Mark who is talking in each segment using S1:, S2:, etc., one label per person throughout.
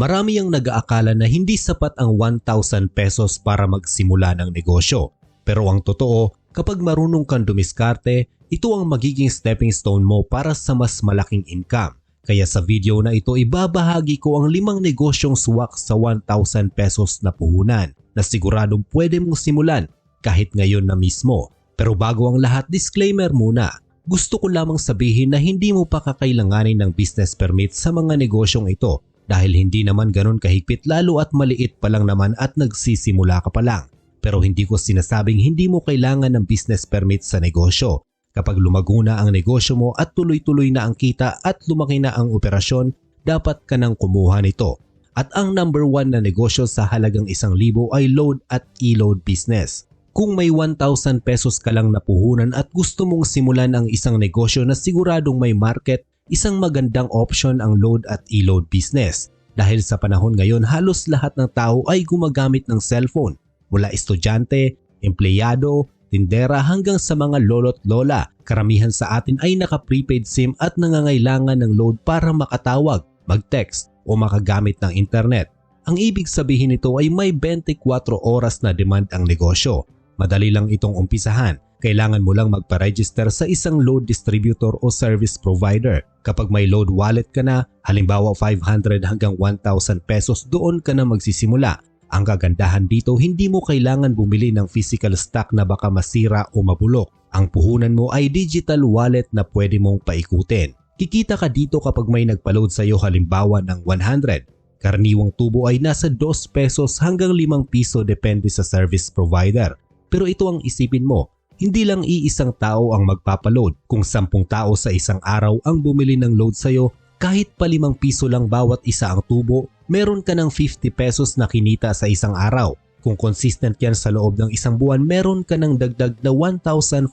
S1: Marami ang nag-aakala na hindi sapat ang 1,000 pesos para magsimula ng negosyo. Pero ang totoo, kapag marunong kang dumiskarte, ito ang magiging stepping stone mo para sa mas malaking income. Kaya sa video na ito ibabahagi ko ang limang negosyong swak sa 1,000 pesos na puhunan na siguradong pwede mong simulan kahit ngayon na mismo. Pero bago ang lahat, disclaimer muna. Gusto ko lamang sabihin na hindi mo pa kakailanganin ng business permit sa mga negosyong ito dahil hindi naman ganun kahigpit lalo at maliit pa lang naman at nagsisimula ka pa lang. Pero hindi ko sinasabing hindi mo kailangan ng business permit sa negosyo. Kapag lumago na ang negosyo mo at tuloy-tuloy na ang kita at lumaki na ang operasyon, dapat ka nang kumuha nito. At ang number one na negosyo sa halagang isang libo ay load at e-load business. Kung may 1,000 pesos ka lang napuhunan at gusto mong simulan ang isang negosyo na siguradong may market, isang magandang option ang load at e-load business. Dahil sa panahon ngayon halos lahat ng tao ay gumagamit ng cellphone mula estudyante, empleyado, tindera hanggang sa mga lolo't lola. Karamihan sa atin ay naka-prepaid SIM at nangangailangan ng load para makatawag, mag-text o makagamit ng internet. Ang ibig sabihin nito ay may 24 oras na demand ang negosyo. Madali lang itong umpisahan kailangan mo lang magpa-register sa isang load distributor o service provider. Kapag may load wallet ka na, halimbawa 500 hanggang 1,000 pesos, doon ka na magsisimula. Ang kagandahan dito, hindi mo kailangan bumili ng physical stock na baka masira o mabulok. Ang puhunan mo ay digital wallet na pwede mong paikutin. Kikita ka dito kapag may nagpa-load sa iyo halimbawa ng 100. Karaniwang tubo ay nasa 2 pesos hanggang 5 piso depende sa service provider. Pero ito ang isipin mo, hindi lang iisang tao ang magpapaload. Kung sampung tao sa isang araw ang bumili ng load sa'yo, kahit pa limang piso lang bawat isa ang tubo, meron ka ng 50 pesos na kinita sa isang araw. Kung consistent yan sa loob ng isang buwan, meron ka ng dagdag na 1,500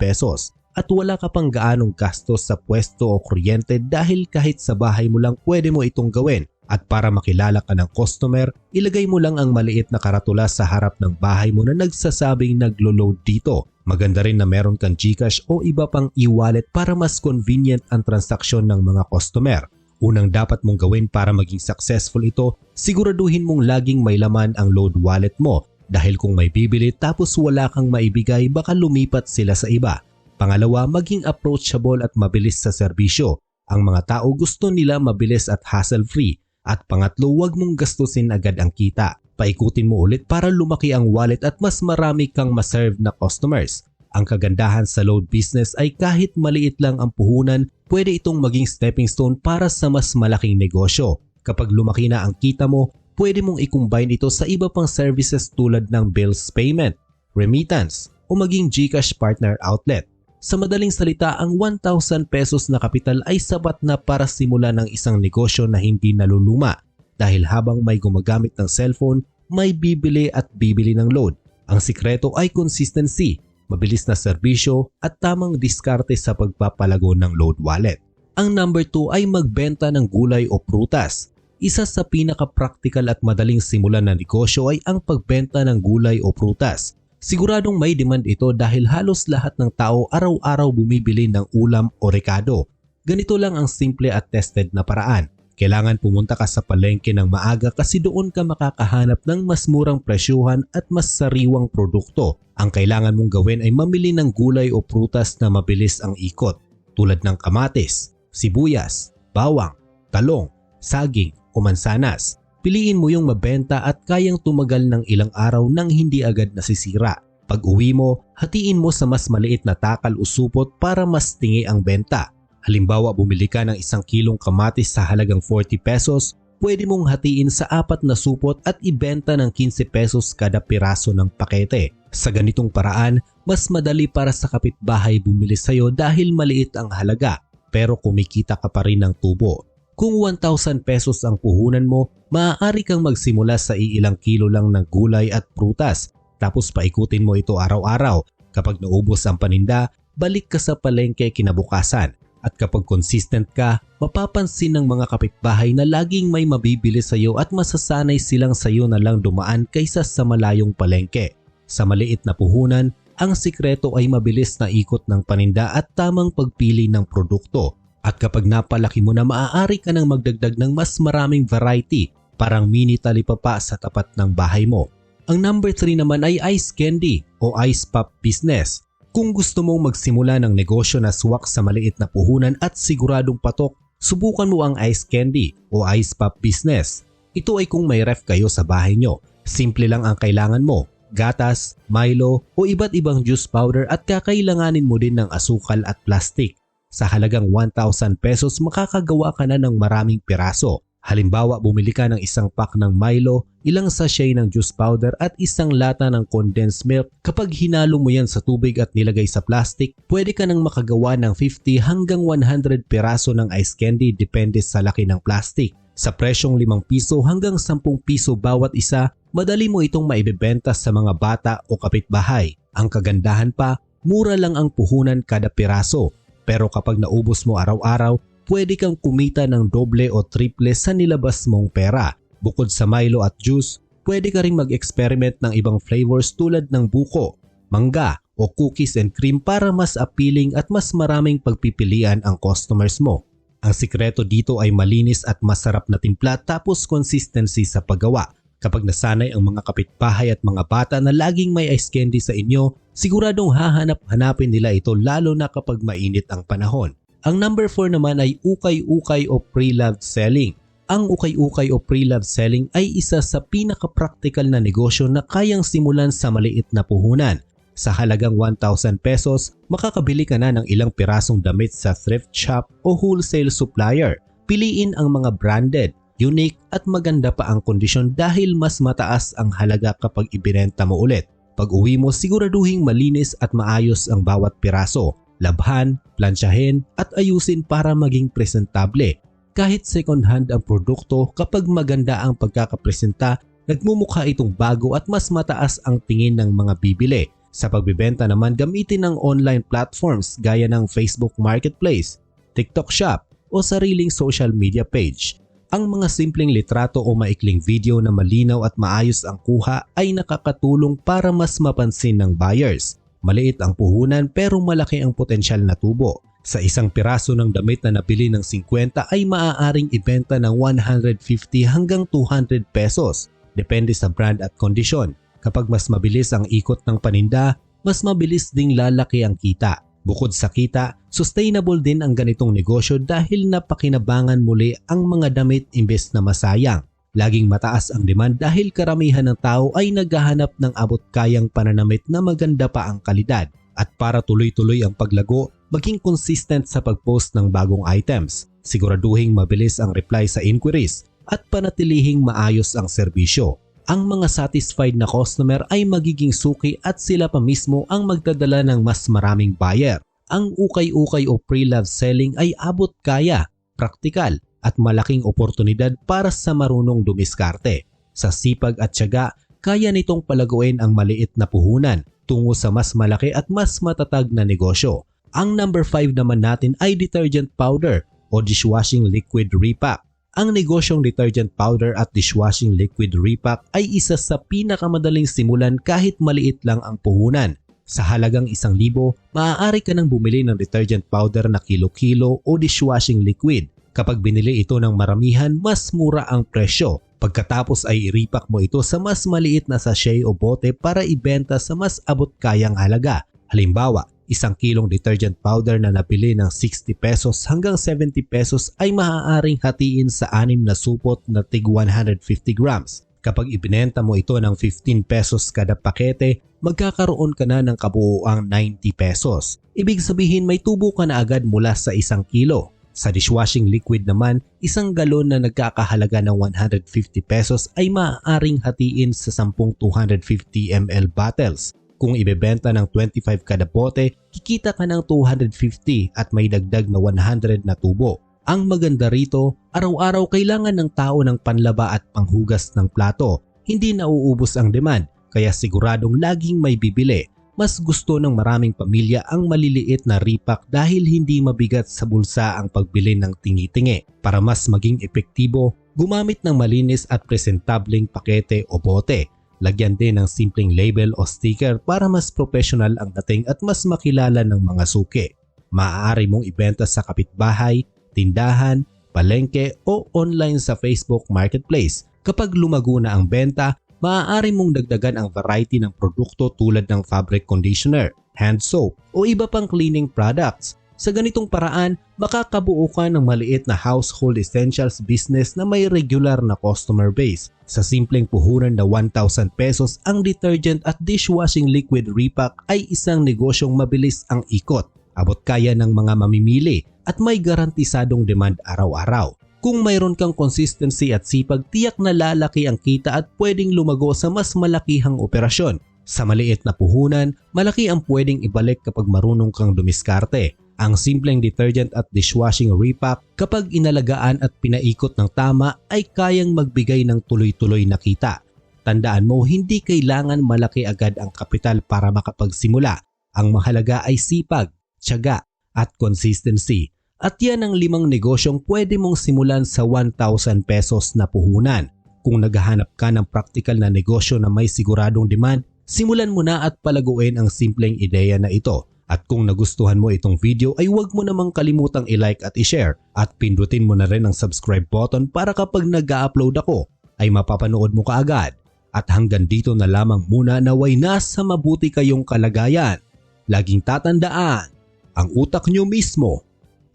S1: pesos. At wala ka pang gaanong gastos sa pwesto o kuryente dahil kahit sa bahay mo lang pwede mo itong gawin. At para makilala ka ng customer, ilagay mo lang ang maliit na karatula sa harap ng bahay mo na nagsasabing naglo-load dito. Maganda rin na meron kang Gcash o iba pang e-wallet para mas convenient ang transaksyon ng mga customer. Unang dapat mong gawin para maging successful ito, siguraduhin mong laging may laman ang load wallet mo dahil kung may bibili tapos wala kang maibigay baka lumipat sila sa iba. Pangalawa, maging approachable at mabilis sa serbisyo. Ang mga tao gusto nila mabilis at hassle-free at pangatlo, huwag mong gastusin agad ang kita. Paikutin mo ulit para lumaki ang wallet at mas marami kang maserve na customers. Ang kagandahan sa load business ay kahit maliit lang ang puhunan, pwede itong maging stepping stone para sa mas malaking negosyo. Kapag lumaki na ang kita mo, pwede mong i-combine ito sa iba pang services tulad ng bills payment, remittance, o maging Gcash partner outlet. Sa madaling salita, ang 1,000 pesos na kapital ay sapat na para simula ng isang negosyo na hindi naluluma dahil habang may gumagamit ng cellphone, may bibili at bibili ng load. Ang sikreto ay consistency, mabilis na serbisyo at tamang diskarte sa pagpapalago ng load wallet. Ang number 2 ay magbenta ng gulay o prutas. Isa sa pinaka-practical at madaling simulan na negosyo ay ang pagbenta ng gulay o prutas. Siguradong may demand ito dahil halos lahat ng tao araw-araw bumibili ng ulam o rekado. Ganito lang ang simple at tested na paraan. Kailangan pumunta ka sa palengke ng maaga kasi doon ka makakahanap ng mas murang presyuhan at mas sariwang produkto. Ang kailangan mong gawin ay mamili ng gulay o prutas na mabilis ang ikot tulad ng kamatis, sibuyas, bawang, talong, saging o mansanas. Piliin mo yung mabenta at kayang tumagal ng ilang araw nang hindi agad nasisira. Pag uwi mo, hatiin mo sa mas maliit na takal o supot para mas tingi ang benta. Halimbawa bumili ka ng isang kilong kamatis sa halagang 40 pesos, pwede mong hatiin sa apat na supot at ibenta ng 15 pesos kada piraso ng pakete. Sa ganitong paraan, mas madali para sa kapitbahay bumili sa'yo dahil maliit ang halaga pero kumikita ka pa rin ng tubo. Kung 1,000 pesos ang puhunan mo, maaari kang magsimula sa iilang kilo lang ng gulay at prutas tapos paikutin mo ito araw-araw. Kapag naubos ang paninda, balik ka sa palengke kinabukasan. At kapag consistent ka, mapapansin ng mga kapitbahay na laging may mabibili sa iyo at masasanay silang sa iyo na lang dumaan kaysa sa malayong palengke. Sa maliit na puhunan, ang sikreto ay mabilis na ikot ng paninda at tamang pagpili ng produkto At kapag napalaki mo na maaari ka nang magdagdag ng mas maraming variety parang mini talipapa sa tapat ng bahay mo. Ang number 3 naman ay ice candy o ice pop business. Kung gusto mong magsimula ng negosyo na swak sa maliit na puhunan at siguradong patok, subukan mo ang ice candy o ice pop business. Ito ay kung may ref kayo sa bahay nyo. Simple lang ang kailangan mo, gatas, Milo o iba't ibang juice powder at kakailanganin mo din ng asukal at plastic. Sa halagang 1,000 pesos makakagawa ka na ng maraming piraso. Halimbawa bumili ka ng isang pack ng Milo, ilang sachet ng juice powder at isang lata ng condensed milk. Kapag hinalo mo yan sa tubig at nilagay sa plastic, pwede ka nang makagawa ng 50 hanggang 100 piraso ng ice candy depende sa laki ng plastic. Sa presyong 5 piso hanggang 10 piso bawat isa, madali mo itong maibebenta sa mga bata o kapitbahay. Ang kagandahan pa, mura lang ang puhunan kada piraso pero kapag naubos mo araw-araw, pwede kang kumita ng doble o triple sa nilabas mong pera. Bukod sa Milo at juice, pwede ka ring mag-experiment ng ibang flavors tulad ng buko, mangga o cookies and cream para mas appealing at mas maraming pagpipilian ang customers mo. Ang sikreto dito ay malinis at masarap na timpla tapos consistency sa paggawa. Kapag nasanay ang mga kapitbahay at mga bata na laging may ice candy sa inyo, siguradong hahanap-hanapin nila ito lalo na kapag mainit ang panahon. Ang number 4 naman ay ukay-ukay o pre-loved selling. Ang ukay-ukay o pre-loved selling ay isa sa pinaka-practical na negosyo na kayang simulan sa maliit na puhunan. Sa halagang 1,000 pesos, makakabili ka na ng ilang pirasong damit sa thrift shop o wholesale supplier. Piliin ang mga branded, unique at maganda pa ang kondisyon dahil mas mataas ang halaga kapag ibinenta mo ulit. Pag uwi mo siguraduhing malinis at maayos ang bawat piraso, labhan, plansyahin at ayusin para maging presentable. Kahit second hand ang produkto kapag maganda ang pagkakapresenta, nagmumukha itong bago at mas mataas ang tingin ng mga bibili. Sa pagbibenta naman gamitin ng online platforms gaya ng Facebook Marketplace, TikTok Shop o sariling social media page. Ang mga simpleng litrato o maikling video na malinaw at maayos ang kuha ay nakakatulong para mas mapansin ng buyers. Maliit ang puhunan pero malaki ang potensyal na tubo. Sa isang piraso ng damit na nabili ng 50 ay maaaring ibenta ng 150 hanggang 200 pesos. Depende sa brand at kondisyon. Kapag mas mabilis ang ikot ng paninda, mas mabilis ding lalaki ang kita. Bukod sa kita, sustainable din ang ganitong negosyo dahil napakinabangan muli ang mga damit imbes na masayang. Laging mataas ang demand dahil karamihan ng tao ay naghahanap ng abot kayang pananamit na maganda pa ang kalidad. At para tuloy-tuloy ang paglago, maging consistent sa pagpost ng bagong items. Siguraduhing mabilis ang reply sa inquiries at panatilihing maayos ang serbisyo ang mga satisfied na customer ay magiging suki at sila pa mismo ang magdadala ng mas maraming buyer. Ang ukay-ukay o pre-love selling ay abot kaya, praktikal at malaking oportunidad para sa marunong dumiskarte. Sa sipag at tiyaga, kaya nitong palaguin ang maliit na puhunan tungo sa mas malaki at mas matatag na negosyo. Ang number 5 naman natin ay detergent powder o dishwashing liquid repack. Ang negosyong detergent powder at dishwashing liquid repack ay isa sa pinakamadaling simulan kahit maliit lang ang puhunan. Sa halagang isang libo, maaari ka nang bumili ng detergent powder na kilo-kilo o dishwashing liquid. Kapag binili ito ng maramihan, mas mura ang presyo. Pagkatapos ay iripak mo ito sa mas maliit na sachet o bote para ibenta sa mas abot kayang halaga. Halimbawa, Isang kilong detergent powder na nabili ng 60 pesos hanggang 70 pesos ay maaaring hatiin sa anim na supot na tig 150 grams. Kapag ibinenta mo ito ng 15 pesos kada pakete, magkakaroon ka na ng kabuuang 90 pesos. Ibig sabihin may tubo ka na agad mula sa isang kilo. Sa dishwashing liquid naman, isang galon na nagkakahalaga ng 150 pesos ay maaaring hatiin sa 10 250 ml bottles. Kung ibebenta ng 25 kada bote, kikita ka ng 250 at may dagdag na 100 na tubo. Ang maganda rito, araw-araw kailangan ng tao ng panlaba at panghugas ng plato. Hindi nauubos ang demand, kaya siguradong laging may bibili. Mas gusto ng maraming pamilya ang maliliit na ripak dahil hindi mabigat sa bulsa ang pagbili ng tingi-tingi. Para mas maging epektibo, gumamit ng malinis at presentableng pakete o bote Lagyan din ng simpleng label o sticker para mas professional ang dating at mas makilala ng mga suki. Maaari mong ibenta sa kapitbahay, tindahan, palengke o online sa Facebook Marketplace. Kapag lumago na ang benta, maaari mong dagdagan ang variety ng produkto tulad ng fabric conditioner, hand soap o iba pang cleaning products. Sa ganitong paraan, makakabuo ka ng maliit na household essentials business na may regular na customer base. Sa simpleng puhunan na 1,000 pesos, ang detergent at dishwashing liquid repack ay isang negosyong mabilis ang ikot. Abot kaya ng mga mamimili at may garantisadong demand araw-araw. Kung mayroon kang consistency at sipag, tiyak na lalaki ang kita at pwedeng lumago sa mas malakihang operasyon. Sa maliit na puhunan, malaki ang pwedeng ibalik kapag marunong kang dumiskarte. Ang simpleng detergent at dishwashing repack kapag inalagaan at pinaikot ng tama ay kayang magbigay ng tuloy-tuloy na kita. Tandaan mo hindi kailangan malaki agad ang kapital para makapagsimula. Ang mahalaga ay sipag, tiyaga at consistency. At yan ang limang negosyong pwede mong simulan sa 1,000 pesos na puhunan. Kung naghahanap ka ng practical na negosyo na may siguradong demand, simulan mo na at palaguin ang simpleng ideya na ito. At kung nagustuhan mo itong video ay huwag mo namang kalimutang i-like at i-share at pindutin mo na rin ang subscribe button para kapag nag-upload ako ay mapapanood mo kaagad. At hanggang dito na lamang muna naway nasa mabuti kayong kalagayan. Laging tatandaan, ang utak nyo mismo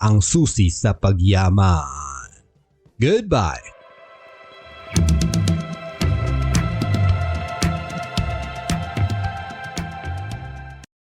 S1: ang susi sa pagyaman. Goodbye!